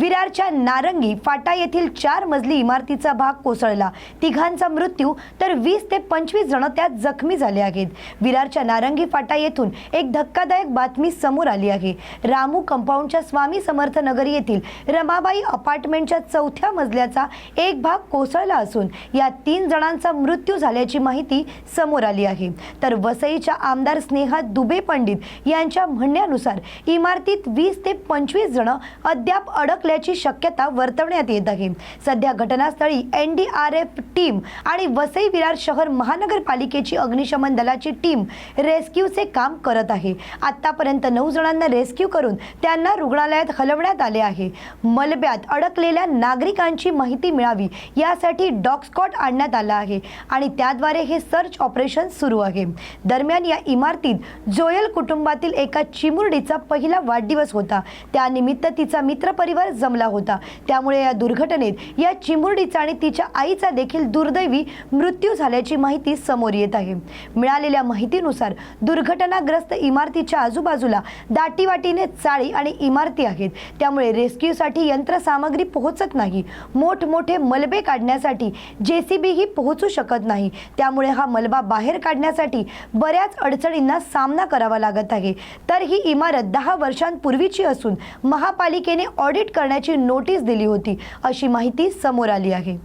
विरारच्या नारंगी फाटा येथील चार मजली इमारतीचा भाग कोसळला. तिघांचा मृत्यू तर वीस ते पंचवीस जण त्यात जखमी झाले आहेत. विरारच्या नारंगी फाटा येथून एक धक्कादायक बातमी समोर आली आहे. रामू कंपाऊंडच्या स्वामी समर्थ नगर येथील रमाबाई अपार्टमेंटच्या चौथ्या मजल्याचा एक भाग कोसळला असून या तीन जणांचा मृत्यू झाल्याची माहिती समोर आली आहे. तर वसईच्या आमदार स्नेहा दुबे पंडित यांच्या म्हणण्यानुसार इमारतीत वीस ते पंचवीस जण अद्याप अडकल्याची शक्यता वर्तवण्यात येत आहे. सध्या घटनास्थळी N D R F team आणि वसई विरार शहर महानगरपालिकेची अग्निशमन दलाची टीम रेस्क्यूचे काम करत आहे. आतापर्यंत नऊ जणांना रेस्क्यू करून त्यांना रुग्णालयात हलवण्यात आले आहे. मलब्यात अडकलेल्या नागरिकांची माहिती मिळावी यासाठी डॉग स्कॉट आणण्यात आला आहे आणि त्याद्वारे हे सर्च ऑपरेशन सुरू आहे. दरम्यान या इमारतीत जोयल कुटुंबातील एका चिमुरडीचा पहिला वाढदिवस होता. त्यानिमित्त तिचा मित्रपरिवार जमला होता. त्यामुळे या दुर्घटनेत या चिमुरडीचा आणि तिच्या आईचा देखील दुर्दैवी मृत्यू झाल्याची माहिती समोर येत आहे. मिळालेल्या माहितीनुसार दुर्घटनाग्रस्त इमारतीच्या आजूबाजूला दाटीवाटीने चाळी आणि इमारती आहेत. त्यामुळे रेस्क्यूसाठी यंत्रसामग्री पोहोचत नाही. मोठमोठे मलबे काढण्यासाठी जेसीबी ही पोहोचू शकत नाही. त्यामुळे हा मलबा बाहेर काढण्यासाठी बऱ्याच अडचणींना सामना करावा लागत आहे. तर ही इमारत दहा वर्षांपूर्वीची असून महापालिकेने ऑडिट करण्याची नोटीस दिली होती अशी माहिती समोर आली आहे.